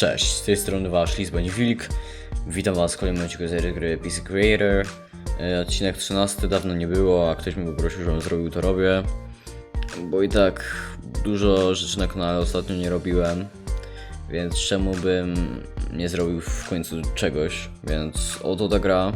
Cześć, z tej strony wasz Lisbon Wilk. Witam was w kolejnym odcinku z gry PC Creator. E, Odcinek 13 dawno nie było, a ktoś mnie poprosił, żebym zrobił to robię. Bo i tak dużo rzeczy na kanale ostatnio nie robiłem. Więc czemu bym nie zrobił w końcu czegoś? Więc oto ta gra.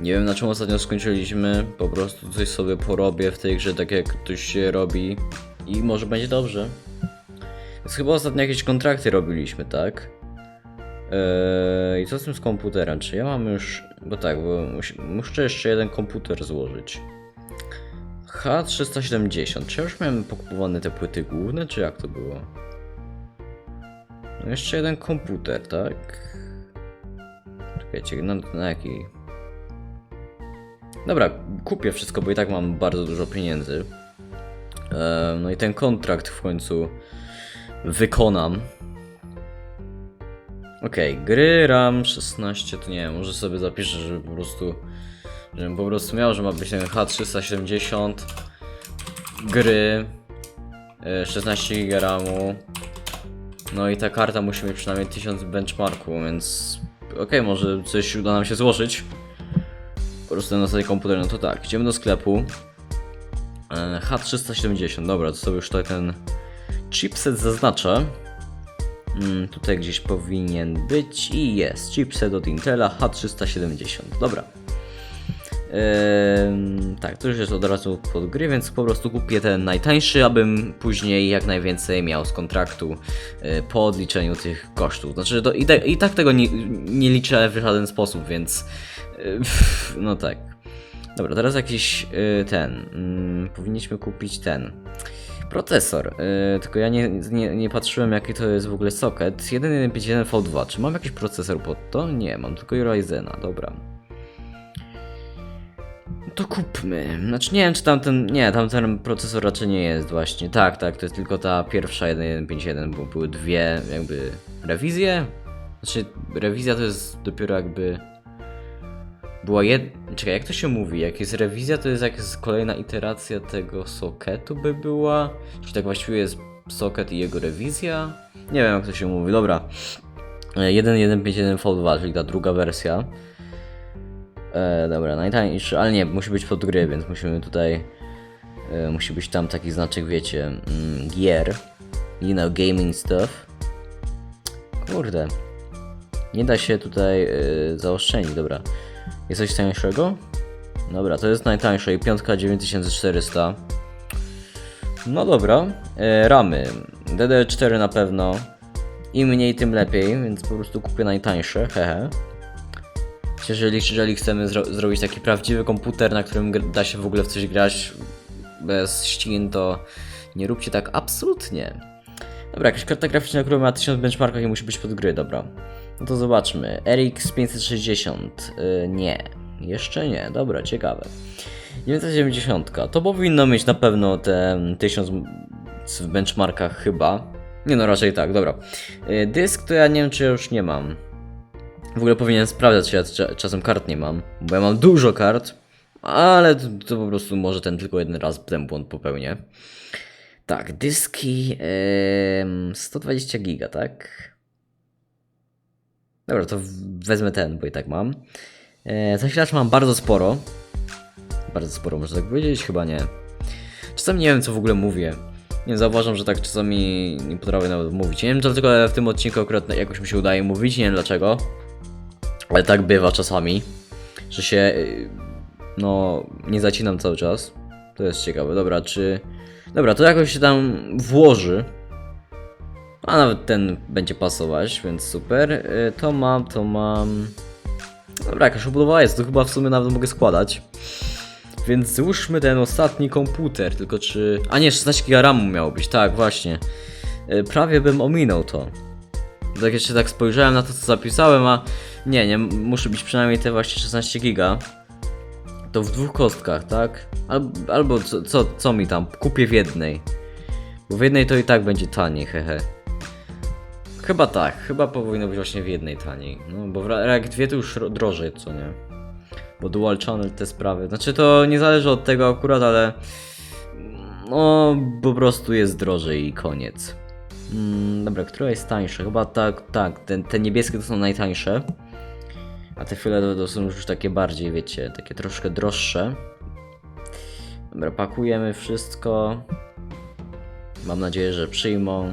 Nie wiem na czym ostatnio skończyliśmy. Po prostu coś sobie porobię w tej grze tak jak ktoś się robi. I może będzie dobrze. Więc chyba ostatnio jakieś kontrakty robiliśmy, tak? Eee, I co z tym z komputerem? Czy ja mam już. Bo tak, bo muszę jeszcze jeden komputer złożyć. H370. Czy ja już miałem pokupowane te płyty główne, czy jak to było? No jeszcze jeden komputer, tak? Czekajcie, na, na jaki? Dobra, kupię wszystko, bo i tak mam bardzo dużo pieniędzy. Eee, no i ten kontrakt w końcu wykonam. Okej, gry RAM 16 to nie wiem, może sobie zapiszę, żeby po prostu żebym po prostu miał, że ma być ten H370 gry e, 16 GB RAMu. No i ta karta musi mieć przynajmniej 1000 benchmarku, więc okej, może coś uda nam się złożyć. Po prostu na zasadzie komputer, no to tak, idziemy do sklepu. E, H370, dobra, to sobie już tutaj ten chipset zaznaczę. Mm, tutaj gdzieś powinien być i jest. Chipset od Intela H370. Dobra. Tak, to już jest od razu pod gry, więc po prostu kupię ten najtańszy, abym później jak najwięcej miał z kontraktu e, po odliczeniu tych kosztów. Znaczy, to i, te, i tak tego nie, nie liczę w żaden sposób, więc e, no tak. Dobra, teraz jakiś y, ten. Mm, powinniśmy kupić ten. Procesor. Y, tylko ja nie, nie, nie patrzyłem jaki to jest w ogóle socket. 1151 V2. Czy mam jakiś procesor pod to? Nie, mam tylko Ryzena. Dobra. To kupmy. Znaczy nie wiem czy tamten. Nie, tamten procesor raczej nie jest właśnie. Tak, tak, to jest tylko ta pierwsza 1151, bo były dwie jakby rewizje. Znaczy rewizja to jest dopiero jakby była jed... Czekaj, jak to się mówi? Jak jest rewizja, to jest jak jest kolejna iteracja tego socketu by była? Czy tak właściwie jest socket i jego rewizja? Nie wiem jak to się mówi, dobra. E, 1151 V2, czyli ta druga wersja. E, dobra, najtańszy, ale nie, musi być pod gry, więc musimy tutaj... E, musi być tam taki znaczek, wiecie, mm, gier. You know, gaming stuff. Kurde. Nie da się tutaj e, zaoszczędzić, dobra. Jest coś tańszego? Dobra, to jest najtańsze i piątka 9400. No dobra, e, ramy. DD4 na pewno. Im mniej, tym lepiej, więc po prostu kupię najtańsze, hehe. Jeżeli, jeżeli chcemy zro zrobić taki prawdziwy komputer, na którym da się w ogóle w coś grać bez ścin, to nie róbcie tak absolutnie. Dobra, jakaś karta graficzna, która ma 1000 benchmarkach i musi być pod gry, dobra. No to zobaczmy. RX 560. Yy, nie. Jeszcze nie. Dobra, ciekawe. 970. To powinno mieć na pewno te 1000 w benchmarkach chyba. Nie no, raczej tak, dobra. Yy, dysk to ja nie wiem, czy już nie mam. W ogóle powinien sprawdzać, czy ja cza- czasem kart nie mam. Bo ja mam dużo kart. Ale to, to po prostu może ten tylko jeden raz ten błąd popełnię. Tak, dyski em, 120 giga, tak? Dobra, to wezmę ten, bo i tak mam. E, zasilacz mam bardzo sporo. Bardzo sporo, można tak powiedzieć? Chyba nie. Czasami nie wiem, co w ogóle mówię. Nie zauważam, że tak czasami nie potrafię nawet mówić. Nie wiem dlaczego, w tym odcinku akurat jakoś mi się udaje mówić, nie wiem dlaczego. Ale tak bywa czasami, że się y, no nie zacinam cały czas. To jest ciekawe. Dobra, czy Dobra, to jakoś się tam włoży. A nawet ten będzie pasować, więc super. Y, To mam, to mam. Dobra, jakaś obudowa jest, to chyba w sumie nawet mogę składać. Więc złóżmy ten ostatni komputer, tylko czy... A nie, 16 GB RAMu miało być, tak, właśnie. Y, Prawie bym ominął to. Tak jeszcze tak spojrzałem na to, co zapisałem, a... Nie, nie, muszę być przynajmniej te właśnie 16 giga. To w dwóch kostkach, tak? Al, albo co, co, co mi tam? Kupię w jednej. Bo w jednej to i tak będzie taniej, hehe. Chyba tak, chyba powinno być właśnie w jednej taniej. No bo jak dwie to już ro- drożej, co nie? Bo dual channel te sprawy. Znaczy to nie zależy od tego akurat, ale. No po prostu jest drożej i koniec. Mm, dobra, które jest tańsze? Chyba tak, tak, te, te niebieskie to są najtańsze. A te fioletowe to są już takie bardziej, wiecie, takie troszkę droższe. Dobra, pakujemy wszystko. Mam nadzieję, że przyjmą.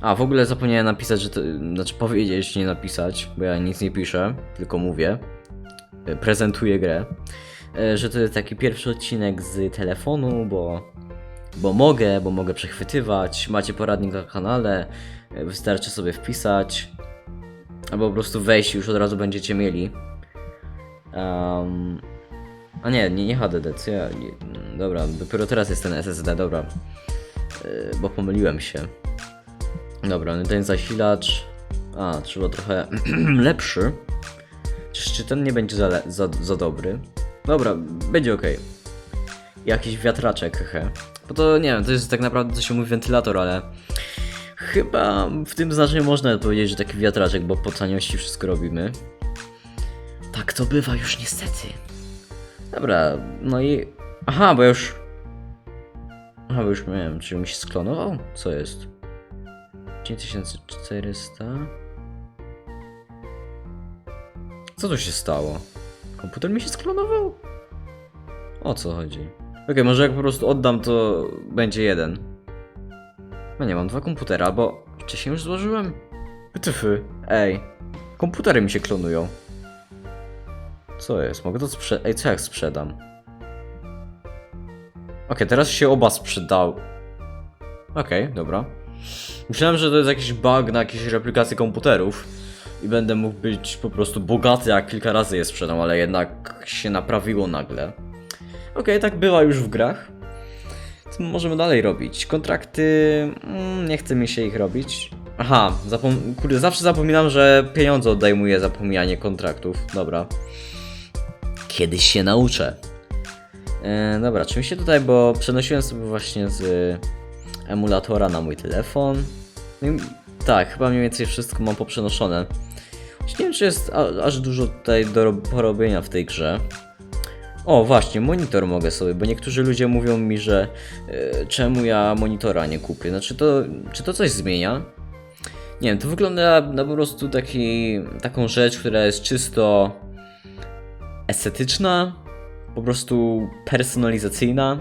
A, w ogóle zapomniałem napisać, że to, znaczy powiedzieć, nie napisać, bo ja nic nie piszę, tylko mówię. E, Prezentuję grę. E, Że to jest taki pierwszy odcinek z telefonu, bo, bo mogę, bo mogę przechwytywać. Macie poradnik na kanale, e, wystarczy sobie wpisać. Albo po prostu wejść już od razu będziecie mieli. Um, a nie, nie, nie HDD, co ja. Nie, dobra, dopiero teraz jest ten SSD, dobra. Bo pomyliłem się. Dobra, no ten zasilacz. A, trzeba trochę lepszy. Czy, ten nie będzie za, za, za dobry? Dobra, będzie ok. Jakiś wiatraczek, hehe. Bo to nie wiem, to jest tak naprawdę to się mówi wentylator, ale. Chyba w tym znaczeniu można powiedzieć, że taki wiatraczek, bo po taniości wszystko robimy. Tak to bywa już niestety. Dobra, no i. Aha, bo już. Aha, bo już miałem. Czy mi się sklonował? Co jest? 9400. Co tu się stało? Komputer mi się sklonował? O co chodzi? Okej, może jak po prostu oddam, to będzie jeden. No nie, mam dwa komputera, bo wcześniej już złożyłem. Wytyfy. Ej, komputery mi się klonują. Co jest? Mogę to sprzedać? Ej, co jak sprzedam? Okej, teraz się oba sprzedał. Okej, dobra. Myślałem, że to jest jakiś bug na jakiejś replikacji komputerów i będę mógł być po prostu bogaty, jak kilka razy je sprzedam, ale jednak się naprawiło nagle. Okej, tak bywa już w grach. Co możemy dalej robić? Kontrakty. Mm, nie chce mi się ich robić. Aha, zapom- kurde, zawsze zapominam, że pieniądze odejmuję za pomijanie kontraktów. Dobra. Kiedyś się nauczę. E, dobra, czym się tutaj, bo przenosiłem sobie właśnie z emulatora na mój telefon. No i tak, chyba mniej więcej wszystko mam poprzenoszone. Choć Nie wiem, czy jest aż dużo tutaj do rob- porobienia w tej grze. O, właśnie, monitor mogę sobie, bo niektórzy ludzie mówią mi, że e, czemu ja monitora nie kupię. Znaczy to, czy to coś zmienia? Nie wiem, to wygląda na po prostu taki, taką rzecz, która jest czysto estetyczna, po prostu personalizacyjna.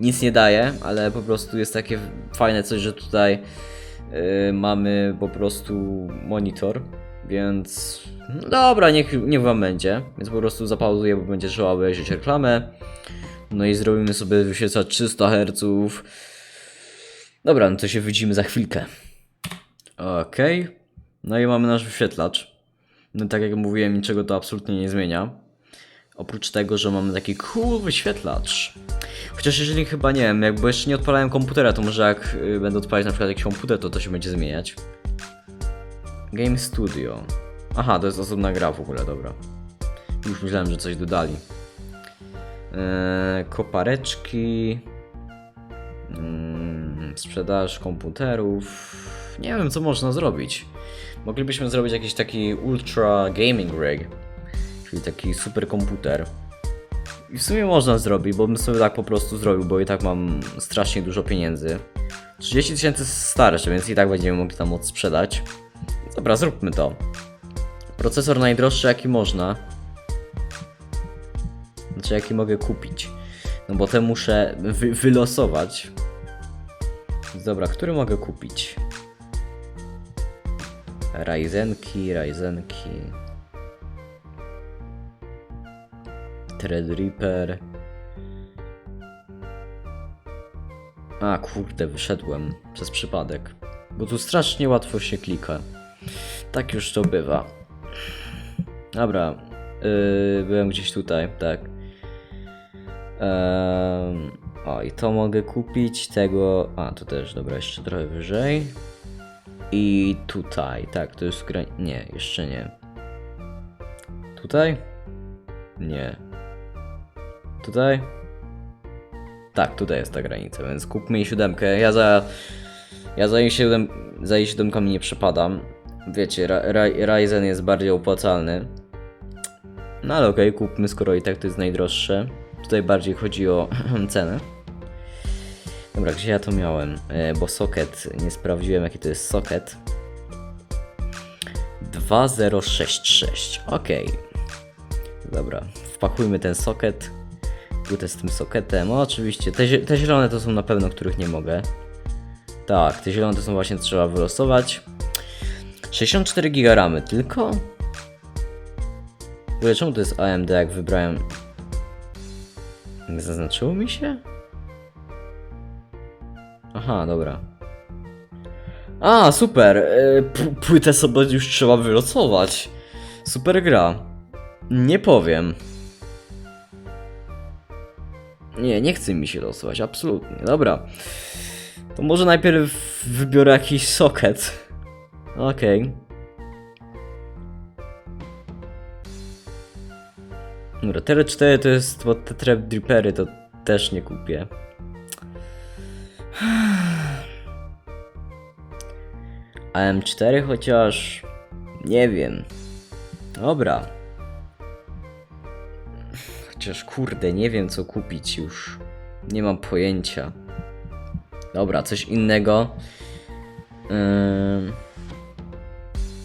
Nic nie daje, ale po prostu jest takie fajne coś, że tutaj yy, mamy po prostu monitor, więc no dobra, niech, niech wam będzie. Więc po prostu zapauzuję, bo będzie trzeba obejrzeć reklamę. No i zrobimy sobie wyświetlacz 300 Hz. Dobra, no to się widzimy za chwilkę. Okej. No i mamy nasz wyświetlacz. No tak jak mówiłem, niczego to absolutnie nie zmienia. Oprócz tego, że mamy taki cool wyświetlacz. Chociaż jeżeli chyba nie wiem, jakby jeszcze nie odpalałem komputera, to może jak y, będę odpalać na przykład jakiś komputer, to to się będzie zmieniać. Game Studio. Aha, to jest osobna gra w ogóle, dobra. Już myślałem, że coś dodali. Eee, kopareczki. Mm, sprzedaż komputerów. Nie wiem, co można zrobić. Moglibyśmy zrobić jakiś taki ultra gaming rig, czyli taki super komputer. I w sumie można zrobić, bo bym sobie tak po prostu zrobił, bo i tak mam strasznie dużo pieniędzy. 30 tysięcy starsze, więc i tak będziemy mogli tam odsprzedać. Dobra, zróbmy to. Procesor najdroższy jaki można. Znaczy jaki mogę kupić. No bo te muszę wy wylosować. Dobra, który mogę kupić? Ryzenki, Ryzenki. Threadripper. A kurde, wyszedłem przez przypadek. Bo tu strasznie łatwo się klika. Tak już to bywa. Dobra. Yy, byłem gdzieś tutaj, tak. O, i to mogę kupić. Tego. A, to też, dobra, jeszcze trochę wyżej. I tutaj, tak, to jest gra... Nie, jeszcze nie. Tutaj? Nie. Tutaj? Tak, tutaj jest ta granica, więc kupmy jej siódemkę. Ja za. Ja za jej, siódem, za jej siódemkami nie przepadam. Wiecie, Ryzen jest bardziej opłacalny. No ale okej, kupmy, skoro i tak to jest najdroższe. Tutaj bardziej chodzi o cenę. Dobra, gdzie ja to miałem? E, bo socket, nie sprawdziłem jaki to jest socket. 2066, okej. Dobra, wpakujmy ten socket. Płytę z tym socketem. O, oczywiście, te, te zielone to są na pewno, których nie mogę. Tak, te zielone to są właśnie trzeba wylosować. 64 giga ramy tylko? W czemu to jest AMD jak wybrałem... Nie zaznaczyło mi się? Aha, dobra. A, super! e, p- Płytę sobie już trzeba wylosować. Super gra. Nie powiem. Nie, nie chce mi się losować, absolutnie. Dobra. To może najpierw wybiorę jakiś socket. Okej. Dobra, TR4 to jest, bo te trap dripery to też nie kupię. AM4 chociaż... Nie wiem. Dobra. Chociaż kurde, nie wiem co kupić już. Nie mam pojęcia. Dobra, coś innego. Ym...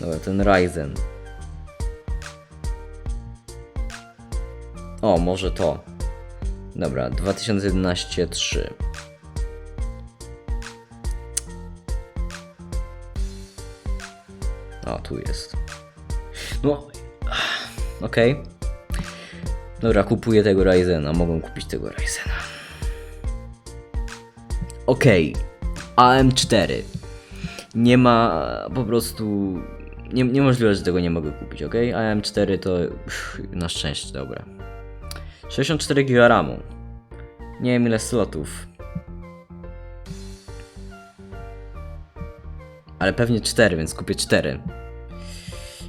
Dobra, ten Ryzen. O, może to. Dobra, 2011 3. O, tu jest. No, okej. Dobra, kupuję tego Ryzena. Mogą kupić tego Ryzena. Okej. AM4. Nie ma po prostu. Nie, niemożliwe, że tego nie mogę kupić, ok? AM4 to. Uff, na szczęście, dobra. 64 GB RAMu. Nie wiem ile slotów. Ale pewnie 4, więc kupię 4.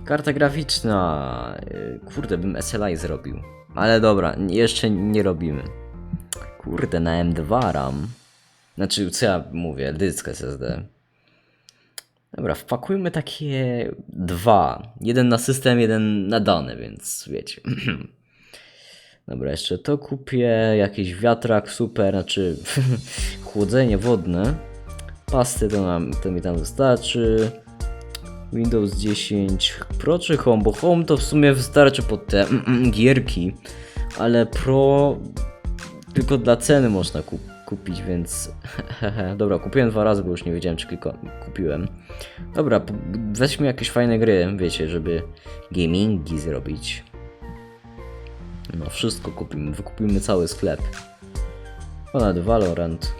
Karta graficzna. y, Kurde, bym SLI zrobił. Ale dobra, jeszcze nie robimy. Kurde, na M2 RAM. Znaczy, co ja mówię, dysk SSD. Dobra, wpakujmy takie dwa. Jeden na system, jeden na dane, więc wiecie. Dobra, jeszcze to kupię. Jakiś wiatrak, super, znaczy chłodzenie wodne. Pasty to, to mi tam wystarczy. Windows 10 Pro czy Home, bo Home to w sumie wystarczy pod te mm, mm, gierki, ale Pro tylko dla ceny można kup kupić, więc dobra, kupiłem dwa razy, bo już nie wiedziałem czy tylko kupiłem. Dobra, weźmy jakieś fajne gry, wiecie, żeby gamingi zrobić. No, wszystko kupimy, wykupimy cały sklep. Ponad Valorant.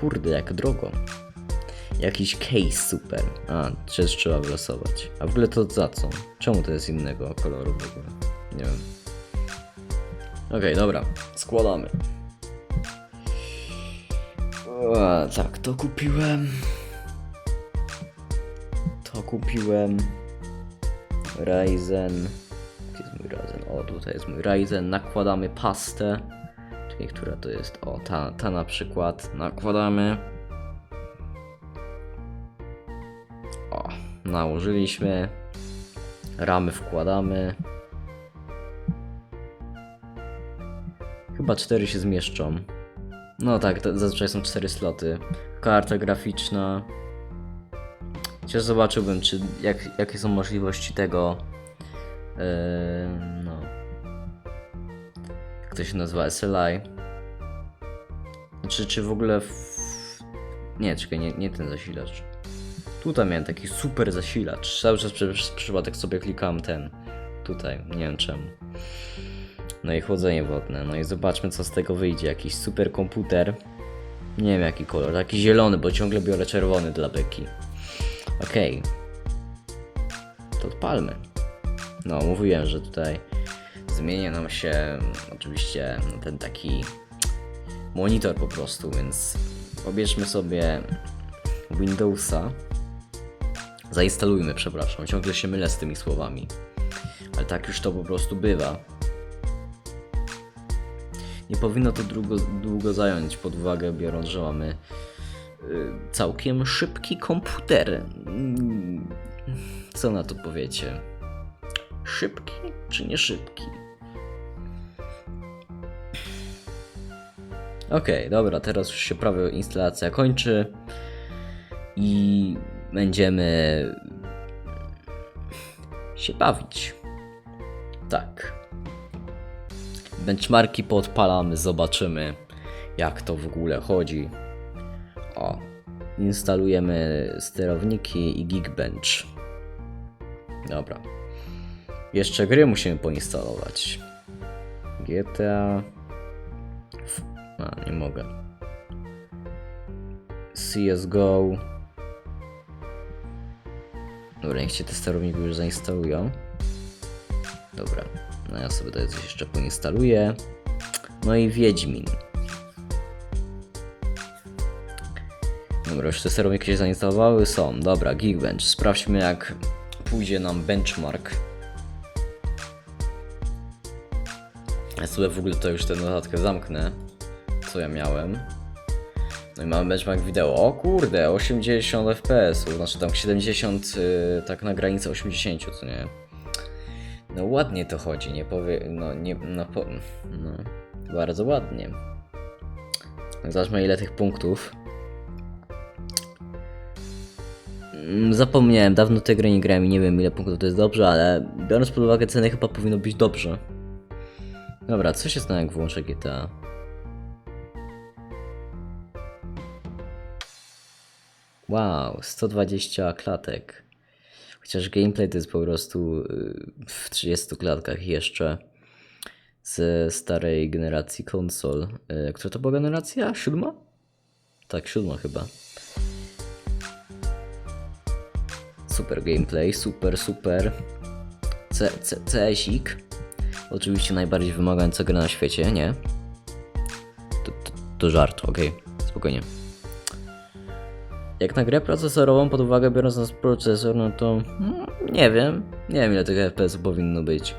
Kurde, jak drogo. Jakiś case super. A, też trzeba wylosować. A w ogóle to za co? Czemu to jest innego koloru w ogóle? Nie wiem. Okej, dobra. Składamy. A, tak, to kupiłem. To kupiłem. Ryzen. Gdzie jest mój Ryzen? O, tutaj jest mój Ryzen. Nakładamy pastę. Czyli która to jest? O, ta, ta na przykład. Nakładamy. Nałożyliśmy. Ramy wkładamy. Chyba cztery się zmieszczą. No tak, zazwyczaj są cztery sloty. Karta graficzna. Chociaż zobaczyłbym, czy jak, jakie są możliwości tego. Yy, no. Jak to się nazywa? SLI. Znaczy, czy w ogóle. W... Nie, czekaj, nie, nie ten zasilacz. Tutaj miałem taki super zasilacz. Cały czas przez przypadek sobie klikałem ten. Tutaj, nie wiem czemu. No i chłodzenie wodne. No i zobaczmy co z tego wyjdzie. Jakiś super komputer. Nie wiem jaki kolor. Taki zielony, bo ciągle biorę czerwony dla beki. Okej. To odpalmy. No, mówiłem, że tutaj zmienia nam się oczywiście ten taki monitor po prostu, więc pobierzmy sobie Windowsa. Zainstalujmy, przepraszam, ciągle się mylę z tymi słowami. Ale tak już to po prostu bywa. Nie powinno to długo, długo zająć pod uwagę, biorąc, że mamy y, całkiem szybki komputer. Co na to powiecie? Szybki czy nie szybki? Okej, dobra, teraz już się prawie instalacja kończy i będziemy się bawić. Tak. Benchmarki podpalamy, zobaczymy jak to w ogóle chodzi. O, instalujemy sterowniki i Geekbench. Dobra. Jeszcze gry musimy poinstalować. GTA. A, nie mogę. CSGO. Dobra, niech się te sterowniki już zainstalują. Dobra, no ja sobie tutaj coś jeszcze poinstaluję. No i Wiedźmin. Dobra, już te sterowniki się zainstalowały, są. Dobra, Geekbench. Sprawdźmy jak pójdzie nam benchmark. Ja sobie w ogóle to już tę notatkę zamknę, co ja miałem. No i mamy benchmark wideo. O kurde, 80 fps, znaczy tam 70, y, tak na granicy 80, co nie? No ładnie to chodzi, nie powie, no nie, no, po, no bardzo ładnie. Zobaczmy ile tych punktów. Mm, Zapomniałem, dawno tej gry nie grałem i nie wiem ile punktów to jest dobrze, ale biorąc pod uwagę ceny chyba powinno być dobrze. Dobra, co się stanie jak włączę GTA? Wow, 120 klatek. Chociaż gameplay to jest po prostu y, w 30 klatkach jeszcze ze starej generacji konsol. Y, Która to była generacja? Siódma? Tak, siódma chyba. Super gameplay, super, super. C- C- CSik. Oczywiście najbardziej wymagająca gra na świecie, nie? To, to, to żart, okej, spokojnie. Jak na grę procesorową, pod uwagę biorąc nas procesor, no to mm, nie wiem. Nie wiem ile tych FPS powinno być.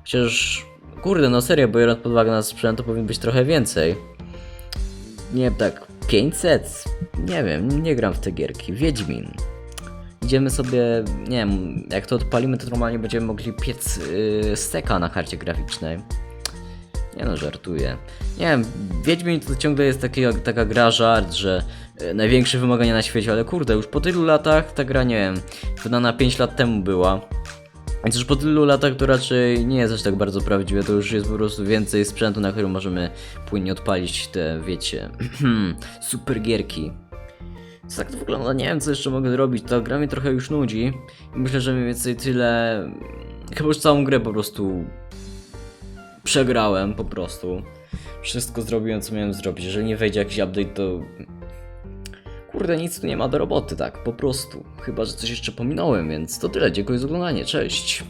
Chociaż, kurde, no serio, biorąc pod uwagę nas sprzęt, to powinno być trochę więcej. Nie tak 500? Nie wiem, nie gram w te gierki. Wiedźmin. Idziemy sobie, nie wiem, jak to odpalimy, to normalnie będziemy mogli piec yy, steka na karcie graficznej. Nie no, żartuję. Nie wiem, Wiedźmin to ciągle jest takiego, taka gra żart, że największe wymagania na świecie, ale kurde, już po tylu latach ta gra, nie wiem, wydana 5 lat temu była. Więc już po tylu latach to raczej nie jest aż tak bardzo prawdziwe, to już jest po prostu więcej sprzętu, na którym możemy płynnie odpalić te, wiecie, super gierki. Co tak to wygląda? Nie wiem, co jeszcze mogę zrobić. Ta gra mnie trochę już nudzi. I myślę, że mniej więcej tyle. Chyba już całą grę po prostu przegrałem po prostu. Wszystko zrobiłem, co miałem zrobić. Jeżeli nie wejdzie jakiś update, to. Kurde, nic tu nie ma do roboty, tak, po prostu. Chyba, że coś jeszcze pominąłem, więc to tyle. Dziękuję za oglądanie. Cześć.